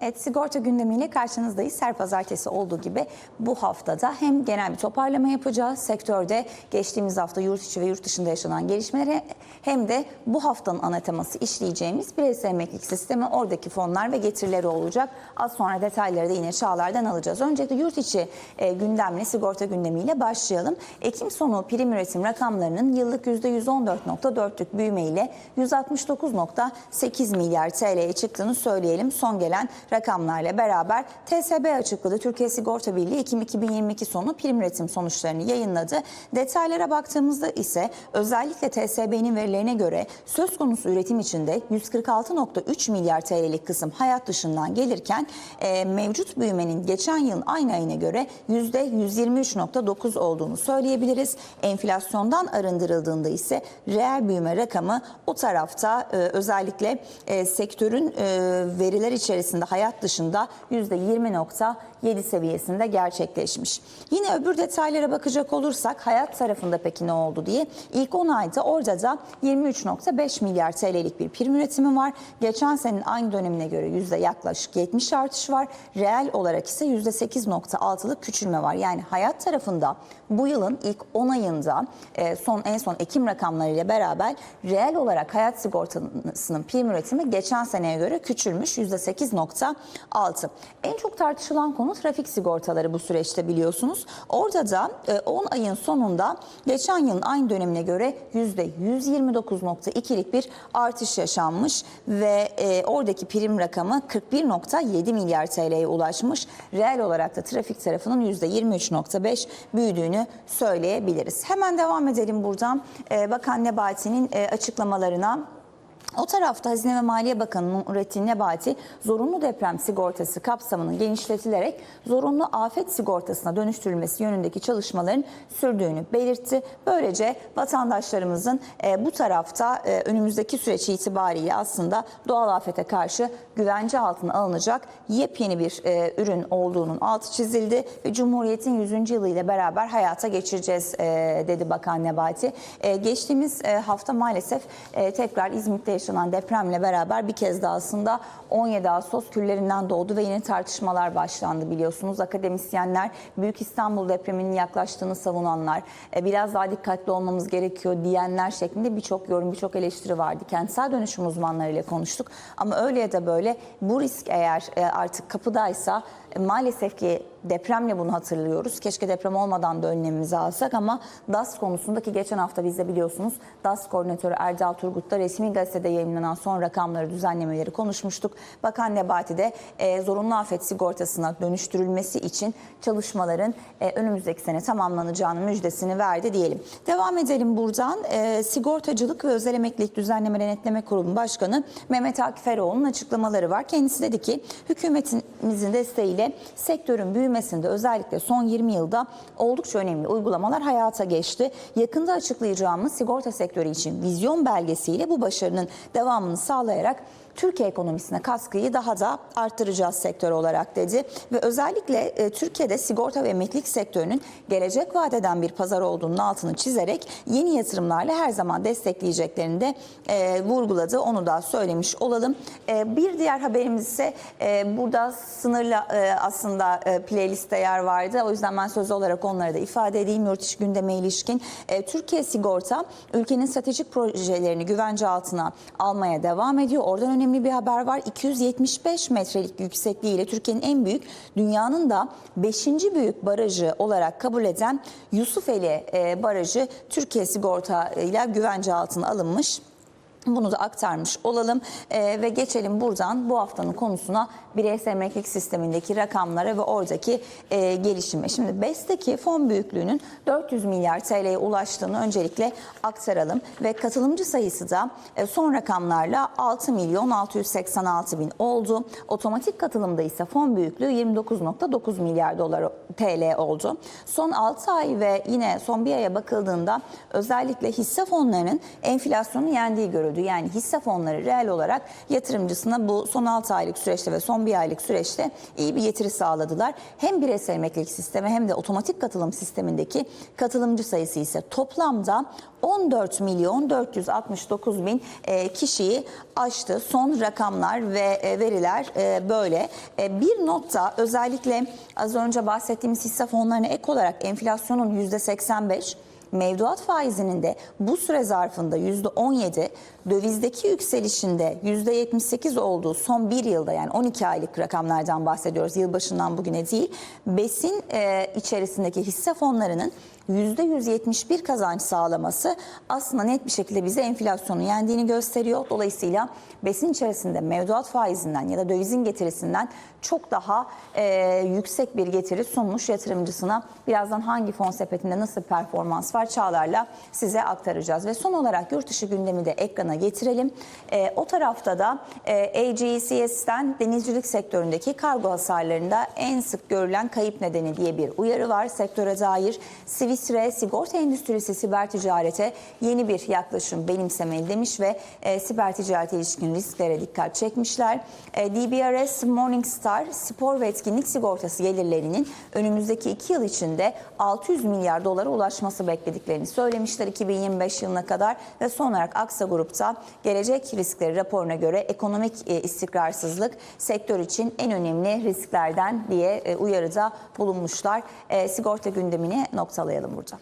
Evet, sigorta gündemiyle karşınızdayız. Her pazartesi olduğu gibi bu haftada hem genel bir toparlama yapacağız. Sektörde geçtiğimiz hafta yurt içi ve yurt dışında yaşanan gelişmeleri hem de bu haftanın ana teması işleyeceğimiz bireysel emeklilik sistemi, oradaki fonlar ve getirileri olacak. Az sonra detayları da yine Çağlar'dan alacağız. Öncelikle yurt içi e, gündemle, sigorta gündemiyle başlayalım. Ekim sonu prim üretim rakamlarının yıllık %114.4'lük büyümeyle 169.8 milyar TL'ye çıktığını söyleyelim. Son gelen rakamlarla beraber TSB açıkladı. Türkiye Sigorta Birliği Ekim 2022 sonu prim üretim sonuçlarını yayınladı. Detaylara baktığımızda ise özellikle TSB'nin verilerine göre söz konusu üretim içinde 146.3 milyar TL'lik kısım hayat dışından gelirken e, mevcut büyümenin geçen yılın aynı ayına göre %123.9 olduğunu söyleyebiliriz. Enflasyondan arındırıldığında ise reel büyüme rakamı o tarafta e, özellikle e, sektörün e, veriler içerisinde hayat dışında %20.7 seviyesinde gerçekleşmiş. Yine öbür detaylara bakacak olursak hayat tarafında peki ne oldu diye ilk 10 ayda orada da 23.5 milyar TL'lik bir prim üretimi var. Geçen senenin aynı dönemine göre yüzde yaklaşık 70 artış var. Reel olarak ise %8.6'lık küçülme var. Yani hayat tarafında bu yılın ilk 10 ayında e, son en son Ekim rakamlarıyla beraber reel olarak hayat sigortasının prim üretimi geçen seneye göre küçülmüş %8.6. En çok tartışılan konu trafik sigortaları bu süreçte biliyorsunuz. Orada da e, 10 ayın sonunda geçen yılın aynı dönemine göre %129.2'lik bir artış yaşanmış ve e, oradaki prim rakamı 41.7 milyar TL'ye ulaşmış. Reel olarak da trafik tarafının %23.5 büyüdüğünü söyleyebiliriz. Hemen devam edelim buradan. E, Bakan Nebati'nin e, açıklamalarına. O tarafta Hazine ve Maliye Bakanı Nurettin Nebati zorunlu deprem sigortası kapsamının genişletilerek zorunlu afet sigortasına dönüştürülmesi yönündeki çalışmaların sürdüğünü belirtti. Böylece vatandaşlarımızın e, bu tarafta e, önümüzdeki süreç itibariyle aslında doğal afete karşı güvence altına alınacak yepyeni bir e, ürün olduğunun altı çizildi ve Cumhuriyet'in 100. yılı ile beraber hayata geçireceğiz e, dedi Bakan Nebati. E, geçtiğimiz e, hafta maalesef e, tekrar İzmit'te yaşanan depremle beraber bir kez daha aslında 17 Ağustos küllerinden doğdu ve yine tartışmalar başlandı biliyorsunuz. Akademisyenler Büyük İstanbul depreminin yaklaştığını savunanlar, e, biraz daha dikkatli olmamız gerekiyor diyenler şeklinde birçok yorum, birçok eleştiri vardı. Kentsel dönüşüm uzmanlarıyla konuştuk ama öyle ya da böyle bu risk eğer e, artık kapıdaysa e, maalesef ki depremle bunu hatırlıyoruz. Keşke deprem olmadan da önlemimizi alsak ama DAS konusundaki geçen hafta biz de biliyorsunuz DAS koordinatörü Erdal Turgut'ta resmi gazetede yayınlanan son rakamları düzenlemeleri konuşmuştuk. Bakan Nebati de e, zorunlu afet sigortasına dönüştürülmesi için çalışmaların e, önümüzdeki sene tamamlanacağının müjdesini verdi diyelim. Devam edelim buradan. E, Sigortacılık ve Özel Emeklilik Düzenleme Denetleme Kurulu Başkanı Mehmet Akif Eroğlu'nun açıklamaları var. Kendisi dedi ki hükümetimizin desteğiyle sektörün büyümesinde özellikle son 20 yılda oldukça önemli uygulamalar hayata geçti. Yakında açıklayacağımız sigorta sektörü için vizyon belgesiyle bu başarının devamını sağlayarak Türkiye ekonomisine katkıyı daha da arttıracağız sektör olarak dedi. Ve özellikle e, Türkiye'de sigorta ve emeklilik sektörünün gelecek vadeden bir pazar olduğunun altını çizerek yeni yatırımlarla her zaman destekleyeceklerini de e, vurguladı. Onu da söylemiş olalım. E, bir diğer haberimiz ise e, burada sınırlı e, aslında e, playliste yer vardı. O yüzden ben sözlü olarak onları da ifade edeyim. Yurt içi gündeme ilişkin. E, Türkiye Sigorta ülkenin stratejik projelerini güvence altına almaya devam ediyor. Oradan önemli bir haber var. 275 metrelik yüksekliğiyle Türkiye'nin en büyük, dünyanın da 5. büyük barajı olarak kabul eden Yusufeli e, Barajı Türkiye Sigorta ile güvence altına alınmış. Bunu da aktarmış olalım Ee, ve geçelim buradan bu haftanın konusuna bireysel emeklilik sistemindeki rakamlara ve oradaki e, gelişime. Şimdi BES'teki fon büyüklüğünün 400 milyar TL'ye ulaştığını öncelikle aktaralım ve katılımcı sayısı da e, son rakamlarla 6 milyon 686 bin oldu. Otomatik katılımda ise fon büyüklüğü 29.9 milyar dolar TL oldu. Son 6 ay ve yine son bir aya bakıldığında özellikle hisse fonlarının enflasyonu yendiği görüldü. Gördü. Yani hisse fonları reel olarak yatırımcısına bu son 6 aylık süreçte ve son 1 aylık süreçte iyi bir getiri sağladılar. Hem bireysel emeklilik sistemi hem de otomatik katılım sistemindeki katılımcı sayısı ise toplamda 14 milyon 469 bin e, kişiyi aştı. Son rakamlar ve e, veriler e, böyle. Bir notta özellikle az önce bahsettiğimiz hisse fonlarına ek olarak enflasyonun %85 Mevduat faizinin de bu süre zarfında %17, dövizdeki yükselişinde %78 olduğu son bir yılda yani 12 aylık rakamlardan bahsediyoruz yılbaşından bugüne değil. Besin e, içerisindeki hisse fonlarının %171 kazanç sağlaması aslında net bir şekilde bize enflasyonu yendiğini gösteriyor. Dolayısıyla besin içerisinde mevduat faizinden ya da dövizin getirisinden çok daha e, yüksek bir getiri sunmuş yatırımcısına. Birazdan hangi fon sepetinde nasıl performans var Çağlar'la size aktaracağız. Ve son olarak yurt dışı gündemi de ekrana getirelim. E, o tarafta da e, AGCS'ten denizcilik sektöründeki kargo hasarlarında en sık görülen kayıp nedeni diye bir uyarı var sektöre dair. Swisre sigorta endüstrisi siber ticarete yeni bir yaklaşım benimsemeli demiş ve e, siber ticarete ilişkin risklere dikkat çekmişler. E, DBRS Morningstar spor ve etkinlik sigortası gelirlerinin önümüzdeki iki yıl içinde 600 milyar dolara ulaşması beklediklerini söylemişler 2025 yılına kadar ve son olarak Aksa Grup'ta gelecek riskleri raporuna göre ekonomik e, istikrarsızlık sektör için en önemli risklerden diye e, uyarıda bulunmuşlar. E, sigorta gündemini noktalayalım burada.